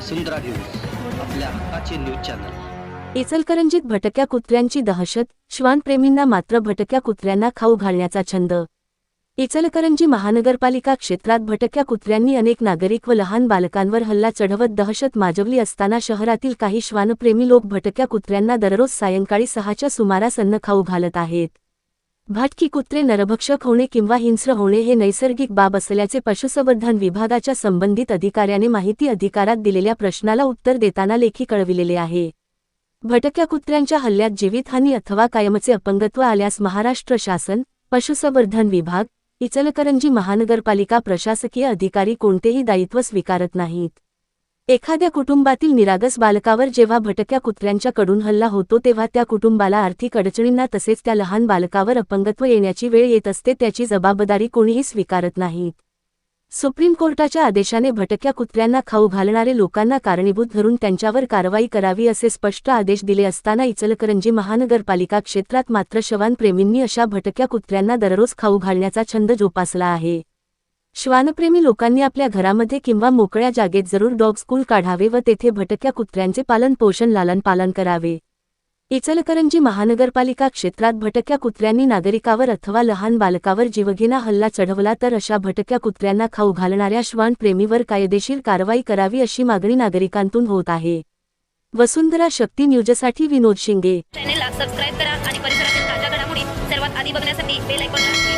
वसुंधरा news आपल्या हक्काचे news channel. इचलकरंजीत भटक्या कुत्र्यांची दहशत श्वानप्रेमींना मात्र भटक्या कुत्र्यांना खाऊ घालण्याचा छंद. इचलकरंजी महानगरपालिका क्षेत्रात भटक्या कुत्र्यांनी अनेक नागरिक व लहान बालकांवर हल्ला चढवत दहशत माजवली असताना शहरातील काही श्वानप्रेमी लोक भटक्या कुत्र्यांना दररोज सायंकाळी सहाच्या सुमारास अन्न खाऊ घालत आहेत. भटकी कुत्रे नरभक्षक होणे किंवा हिंस्र होणे हे नैसर्गिक बाब असल्याचे पशुसंवर्धन विभागाच्या संबंधित अधिकाऱ्याने माहिती अधिकारात दिलेल्या प्रश्नाला उत्तर देताना लेखी कळविलेले आहे. भटक्या कुत्र्यांच्या हल्ल्यात जीवितहानी अथवा कायमचे अपंगत्व आल्यास महाराष्ट्र शासन पशुसंवर्धन विभाग इचलकरंजी महानगरपालिका प्रशासकीय अधिकारी कोणतेही दायित्व स्वीकारत नाहीत. एखाद्या कुटुंबातील निरागस बालकावर जेव्हा भटक्या कुत्र्यांच्याकडून हल्ला होतो तेव्हा त्या कुटुंबाला आर्थिक अडचणींना तसेच त्या लहान बालकावर अपंगत्व येण्याची वेळ येत असते त्याची जबाबदारी कोणीही स्वीकारत नाहीत. सुप्रीम कोर्टाच्या आदेशाने भटक्या कुत्र्यांना खाऊ घालणारे लोकांना कारणीभूत धरून त्यांच्यावर कारवाई करावी असे स्पष्ट आदेश दिले असताना इचलकरंजी महानगरपालिका क्षेत्रात मात्र श्वानप्रेमींनी अशा भटक्या कुत्र्यांना दररोज खाऊ घालण्याचा छंद जोपासला आहे. श्वानप्रेमी लोकांनी आपल्या घरामध्ये किंवा मोकळ्या जागेत जरूर डॉग स्कूल काढावे व तेथे भटक्या कुत्र्यांचे पालन पोषण लालन पालन करावे. इचलकरंजी महानगरपालिका क्षेत्रात भटक्या कुत्र्यांनी नागरिकावर अथवा लहान बालकावर जीवघेणा हल्ला चढवला तर अशा भटक्या कुत्र्यांना खाऊ घालणाऱ्या श्वानप्रेमीवर कायदेशीर कारवाई करावी अशी मागणी नागरिकांतून होत आहे. वसुंधरा शक्ती न्यूजसाठी विनोद शिंगे. चॅनेलला सबस्क्राईब करा आणि परिसरातील ताज्या घडामोडी सर्वात आधी बघण्यासाठी बेल आयकॉन